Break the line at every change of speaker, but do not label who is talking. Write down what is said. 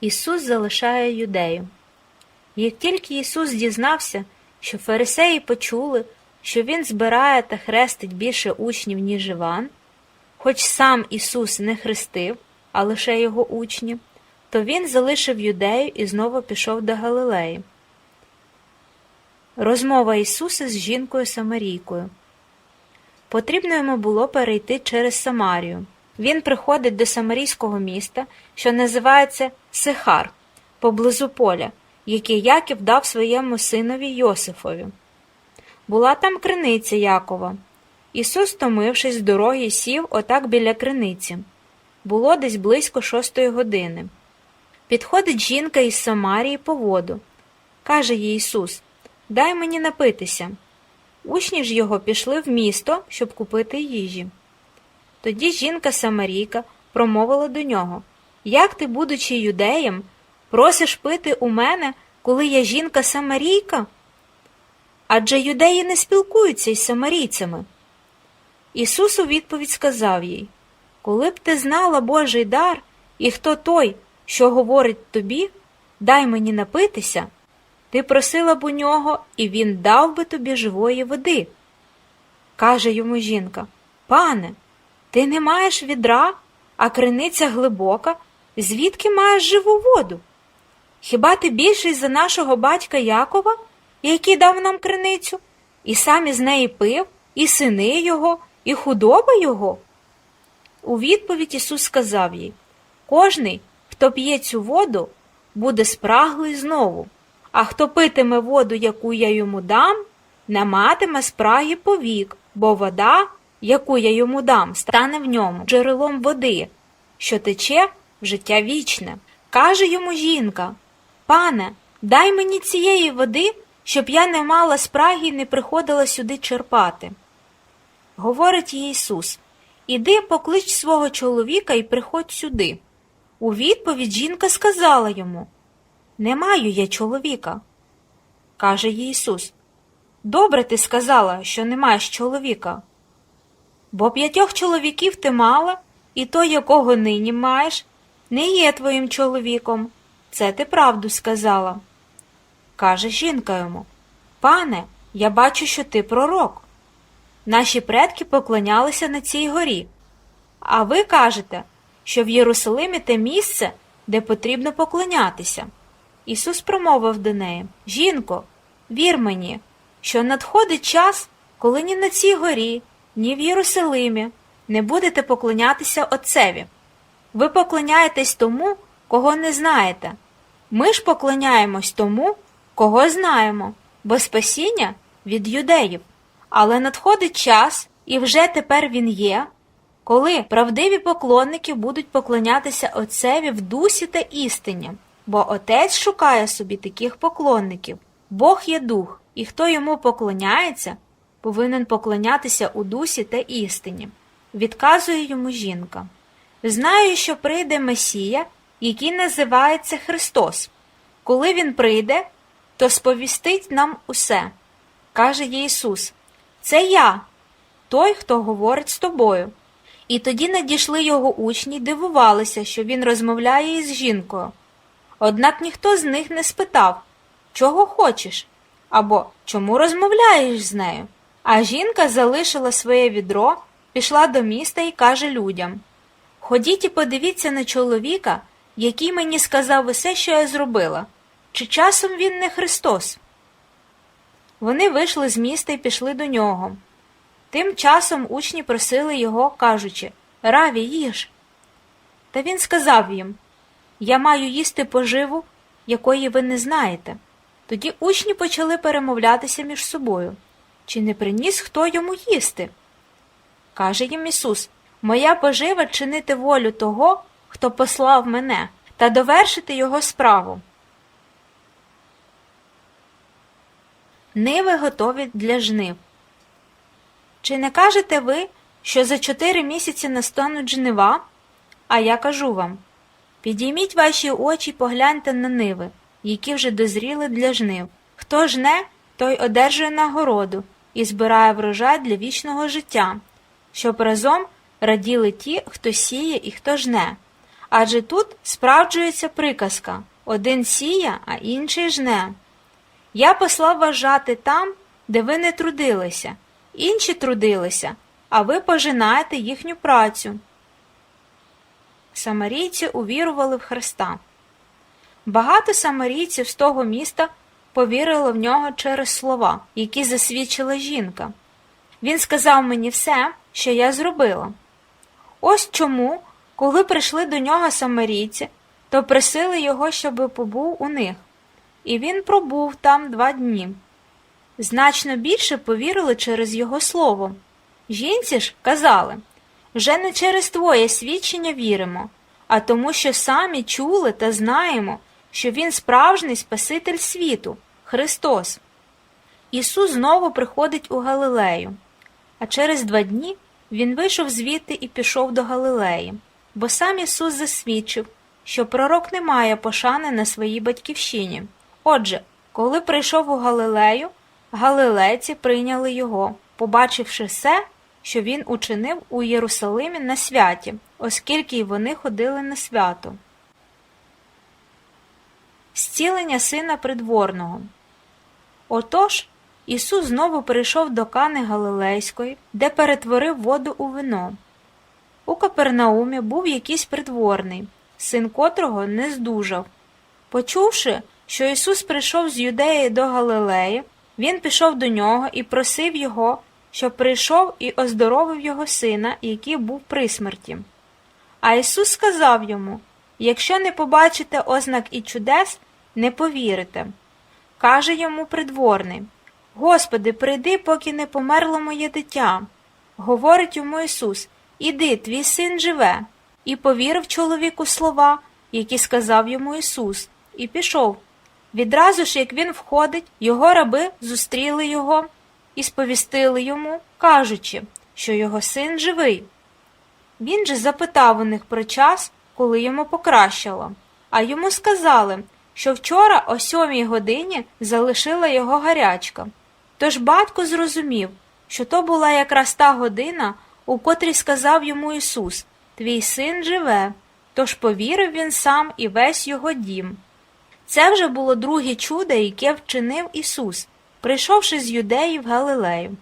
Ісус залишає юдею. Як тільки Ісус дізнався, що фарисеї почули, що Він збирає та хрестить більше учнів, ніж Іван, хоч сам Ісус не хрестив, а лише його учні, то Він залишив юдею і знову пішов до Галилеї. Розмова Ісуса з жінкою Самарійкою. Потрібно йому було перейти через Самарію. Він приходить до самарійського міста, що називається Сихар, поблизу поля, яке Яків дав своєму синові Йосифові. Була там криниця Якова. Ісус, томившись з дороги, сів отак біля криниці. Було десь близько шостої години. Підходить жінка із Самарії по воду. Каже їй Ісус: Дай мені напитися. Учні ж його пішли в місто, щоб купити їжі. Тоді жінка Самарійка промовила до нього Як ти, будучи юдеєм, просиш пити у мене, коли я жінка Самарійка? Адже юдеї не спілкуються із самарійцями. Ісус у відповідь сказав їй Коли б ти знала Божий дар, і хто той, що говорить тобі, дай мені напитися, ти просила б у нього, і він дав би тобі живої води. Каже йому жінка Пане, ти не маєш відра, а криниця глибока, звідки маєш живу воду? Хіба ти більший за нашого батька Якова, який дав нам криницю, і сам із неї пив, і сини його, і худоба його? У відповідь Ісус сказав їй Кожний, хто п'є цю воду, буде спраглий знову, а хто питиме воду, яку я йому дам, не матиме спраги повік, бо вода, яку я йому дам, стане в ньому джерелом води, що тече життя вічне. Каже йому жінка Пане, дай мені цієї води, щоб я не мала спраги і не приходила сюди черпати. Говорить їй Ісус Іди поклич свого чоловіка і приходь сюди. У відповідь жінка сказала йому Не маю я чоловіка. Каже їй Ісус Добре ти сказала, що не маєш чоловіка. Бо п'ятьох чоловіків ти мала, і той, якого нині маєш, не є твоїм чоловіком. Це ти правду сказала. Каже жінка йому Пане, я бачу, що ти пророк. Наші предки поклонялися на цій горі. А ви кажете, що в Єрусалимі те місце, де потрібно поклонятися. Ісус промовив до неї Жінко, вір мені, що надходить час, коли ні на цій горі, ні в Єрусалимі не будете поклонятися Отцеві. Ви поклоняєтесь тому, кого не знаєте. Ми ж поклоняємось тому, кого знаємо, бо спасіння від юдеїв. Але надходить час, і вже тепер він є, коли правдиві поклонники будуть поклонятися Отцеві в дусі та істині, бо Отець шукає собі таких поклонників. Бог є дух, і хто йому поклоняється, повинен поклонятися у дусі та істині. Відказує йому жінка. Знаю, що прийде Месія, який називається Христос. Коли він прийде, то сповістить нам усе. Каже Ісус, це я, той, хто говорить з тобою. І тоді надійшли його учні дивувалися, що він розмовляє із жінкою. Однак ніхто з них не спитав, чого хочеш, або чому розмовляєш з нею. А жінка залишила своє відро, пішла до міста і каже людям Ходіть і подивіться на чоловіка, який мені сказав усе, що я зробила. Чи часом він не Христос? Вони вийшли з міста і пішли до нього. Тим часом учні просили його, кажучи Раві, їж. Та він сказав їм Я маю їсти поживу, якої ви не знаєте. Тоді учні почали перемовлятися між собою. Чи не приніс хто йому їсти? Каже їм Ісус Моя пожива чинити волю того, хто послав мене, та довершити його справу. Ниви готові для жнив. Чи не кажете ви, що за чотири місяці настануть жнива? А я кажу вам підійміть ваші очі погляньте на ниви, які вже дозріли для жнив. Хто жне, той одержує нагороду і збирає врожай для вічного життя, щоб разом раділи ті, хто сіє і хто жне. Адже тут справджується приказка один сія, а інший жне. Я послав вас жати там, де ви не трудилися, інші трудилися, а ви пожинаєте їхню працю. Самарійці увірували в Христа. Багато самарійців з того міста повірило в нього через слова, які засвідчила жінка. Він сказав мені все, що я зробила. Ось чому, коли прийшли до нього самарійці, то просили його, щоби побув у них, і він пробув там два дні. Значно більше повірили через його слово. Жінці ж казали вже не через твоє свідчення віримо, а тому, що самі чули та знаємо, що Він справжній Спаситель світу, Христос. Ісус знову приходить у Галилею, а через два дні Він вийшов звідти і пішов до Галилеї, бо сам Ісус засвідчив, що пророк не має пошани на своїй батьківщині. Отже, коли прийшов у Галилею, галилейці прийняли його, побачивши все, що він учинив у Єрусалимі на святі, оскільки й вони ходили на свято. Зцілення сина придворного. Отож, Ісус знову прийшов до Кани Галилейської, де перетворив воду у вино. У Капернаумі був якийсь придворний, син котрого не здужав. Почувши, що Ісус прийшов з Юдеї до Галилеї, він пішов до нього і просив його, щоб прийшов і оздоровив його сина, який був при смерті. А Ісус сказав йому Якщо не побачите ознак і чудес, не повірите. Каже йому придворний Господи, прийди, поки не померло моє дитя. Говорить йому Ісус Іди, твій син живе. І повірив чоловіку слова, які сказав йому Ісус, і пішов. Відразу ж, як він входить, його раби зустріли його і сповістили йому, кажучи, що його син живий. Він же запитав у них про час, коли йому покращало, а йому сказали, що вчора о сьомій годині залишила його гарячка. Тож батько зрозумів, що то була якраз та година, у котрій сказав йому Ісус Твій син живе. Тож повірив він сам і весь його дім. Це вже було друге чудо, яке вчинив Ісус, прийшовши з юдеї в Галилею.